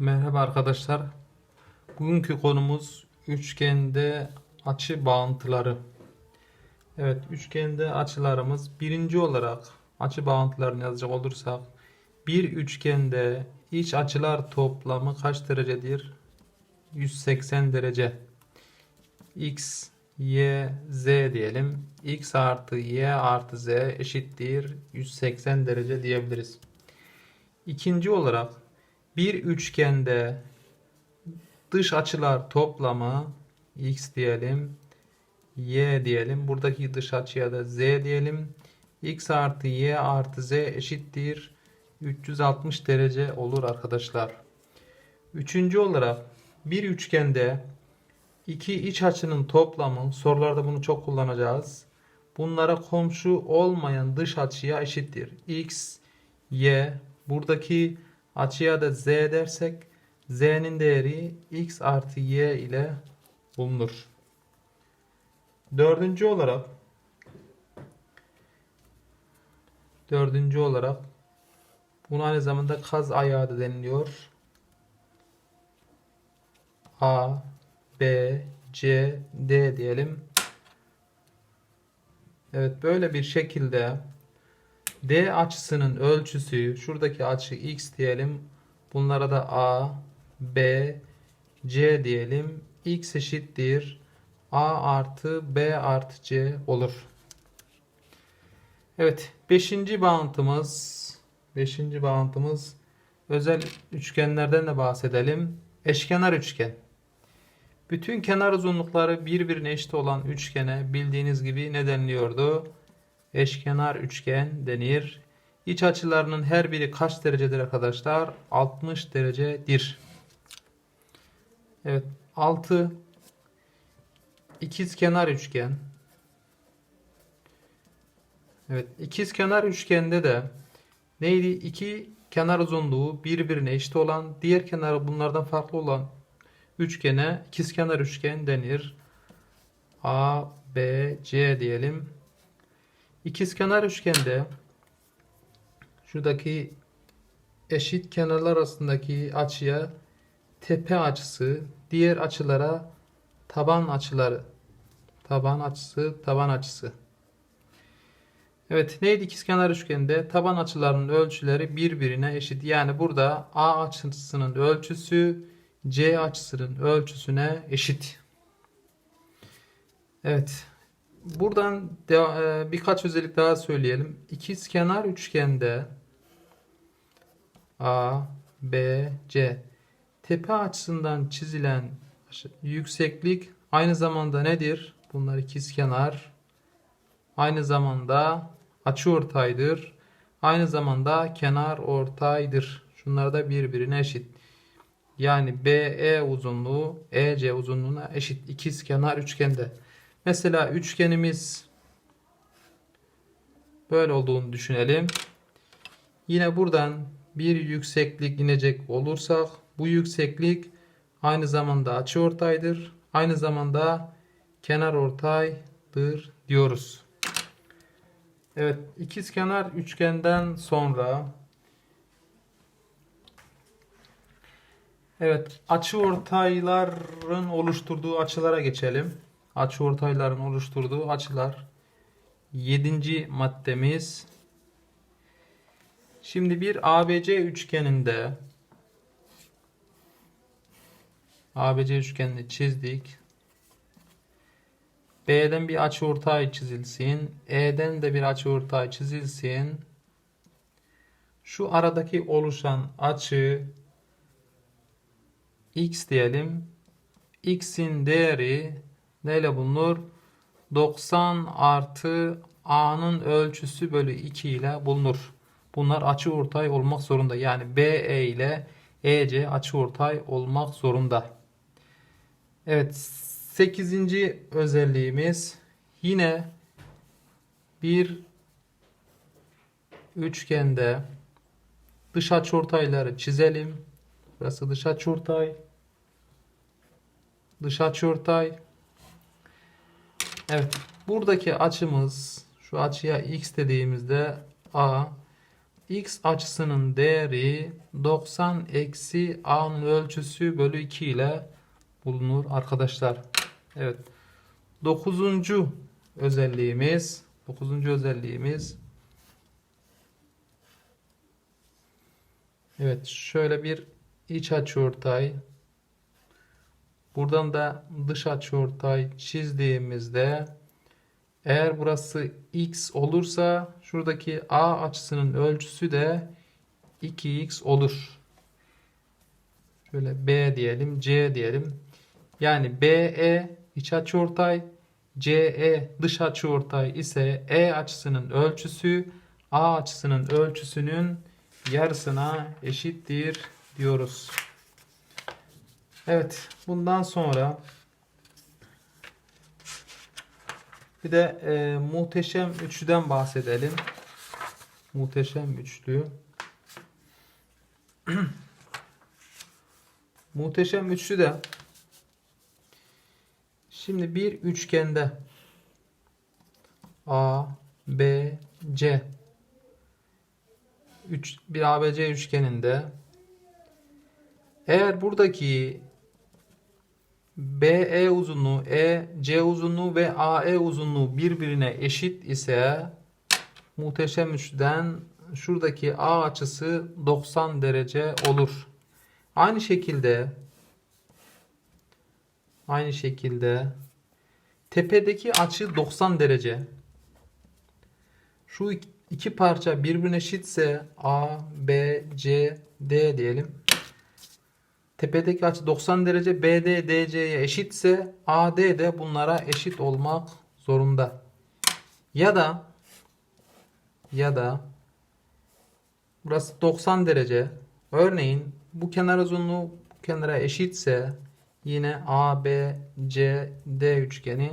Merhaba arkadaşlar. Bugünkü konumuz üçgende açı bağıntıları. Evet, üçgende açılarımız birinci olarak açı bağıntılarını yazacak olursak bir üçgende iç açılar toplamı kaç derecedir? 180 derece. X, Y, Z diyelim. X artı Y artı Z eşittir 180 derece diyebiliriz. İkinci olarak bir üçgende dış açılar toplamı x diyelim, y diyelim. Buradaki dış açıya da z diyelim. x artı y artı z eşittir 360 derece olur arkadaşlar. Üçüncü olarak bir üçgende iki iç açının toplamı sorularda bunu çok kullanacağız. Bunlara komşu olmayan dış açıya eşittir. x, y buradaki açıya da z dersek z'nin değeri x artı y ile bulunur. Dördüncü olarak dördüncü olarak bunu aynı zamanda kaz ayağı da deniliyor. A, B, C, D diyelim. Evet böyle bir şekilde D açısının ölçüsü şuradaki açı x diyelim. Bunlara da A, B, C diyelim. X eşittir A artı B artı C olur. Evet. Beşinci bağıntımız beşinci bağıntımız özel üçgenlerden de bahsedelim. Eşkenar üçgen. Bütün kenar uzunlukları birbirine eşit olan üçgene bildiğiniz gibi ne deniliyordu? Eşkenar üçgen denir. İç açılarının her biri kaç derecedir arkadaşlar? 60 derecedir. Evet. 6 ikizkenar üçgen. Evet. ikizkenar üçgende de neydi? İki kenar uzunluğu birbirine eşit olan, diğer kenarı bunlardan farklı olan üçgene ikizkenar üçgen denir. A, B, C diyelim. İkizkenar üçgende şuradaki eşit kenarlar arasındaki açıya tepe açısı, diğer açılara taban açıları. Taban açısı, taban açısı. Evet, neydi ikizkenar üçgende? Taban açılarının ölçüleri birbirine eşit. Yani burada A açısının ölçüsü C açısının ölçüsüne eşit. Evet. Buradan de- e, birkaç özellik daha söyleyelim. İkizkenar üçgende A, B, C tepe açısından çizilen yükseklik aynı zamanda nedir? Bunlar ikizkenar. Aynı zamanda açıortaydır. Aynı zamanda kenar ortaydır. Şunlar da birbirine eşit. Yani BE uzunluğu EC uzunluğuna eşit ikizkenar üçgende. Mesela üçgenimiz böyle olduğunu düşünelim. Yine buradan bir yükseklik inecek olursak bu yükseklik aynı zamanda açıortaydır. Aynı zamanda kenar ortaydır diyoruz. Evet, ikizkenar üçgenden sonra Evet, açıortayların oluşturduğu açılara geçelim. Açıortayların oluşturduğu açılar. Yedinci maddemiz. Şimdi bir ABC üçgeninde ABC üçgenini çizdik. B'den bir açıortay çizilsin. E'den de bir açıortay çizilsin. Şu aradaki oluşan açı x diyelim. x'in değeri neyle bulunur? 90 artı a'nın ölçüsü bölü 2 ile bulunur. Bunlar açıortay olmak zorunda. Yani BE ile EC açıortay olmak zorunda. Evet 8. özelliğimiz yine bir üçgende dış açıortayları çizelim. Burası dış açıortay. Dış açıortay. Evet. Buradaki açımız şu açıya x dediğimizde a. x açısının değeri 90 eksi a'nın ölçüsü bölü 2 ile bulunur arkadaşlar. Evet. Dokuzuncu özelliğimiz dokuzuncu özelliğimiz Evet şöyle bir iç açıortay buradan da dış açıortay çizdiğimizde eğer burası x olursa şuradaki a açısının ölçüsü de 2x olur. Şöyle B diyelim, C diyelim. Yani BE iç açıortay, CE dış açıortay ise E açısının ölçüsü A açısının ölçüsünün yarısına eşittir diyoruz. Evet, bundan sonra bir de e, muhteşem üçlüden bahsedelim. Muhteşem üçlü. Muhteşem üçlü de şimdi bir üçgende A, B, C 3 bir ABC üçgeninde eğer buradaki BE uzunluğu, EC uzunluğu ve AE uzunluğu birbirine eşit ise muhteşem üçlüden şuradaki A açısı 90 derece olur. Aynı şekilde aynı şekilde tepedeki açı 90 derece. Şu iki- parça birbirine eşitse A, B, C, D diyelim. Tepedeki açı 90 derece BD DC'ye eşitse AD de bunlara eşit olmak zorunda. Ya da ya da burası 90 derece. Örneğin bu kenar uzunluğu bu kenara eşitse yine AB C D üçgeni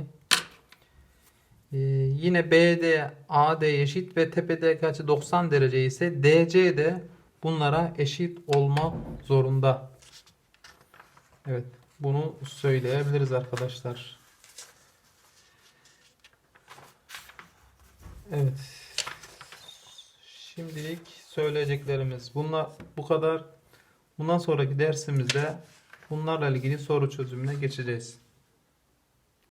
ee, yine BD AD eşit ve tepedeki açı 90 derece ise DC de bunlara eşit olmak zorunda. Evet, bunu söyleyebiliriz arkadaşlar. Evet. Şimdilik söyleyeceklerimiz bunlar bu kadar. Bundan sonraki dersimizde bunlarla ilgili soru çözümüne geçeceğiz.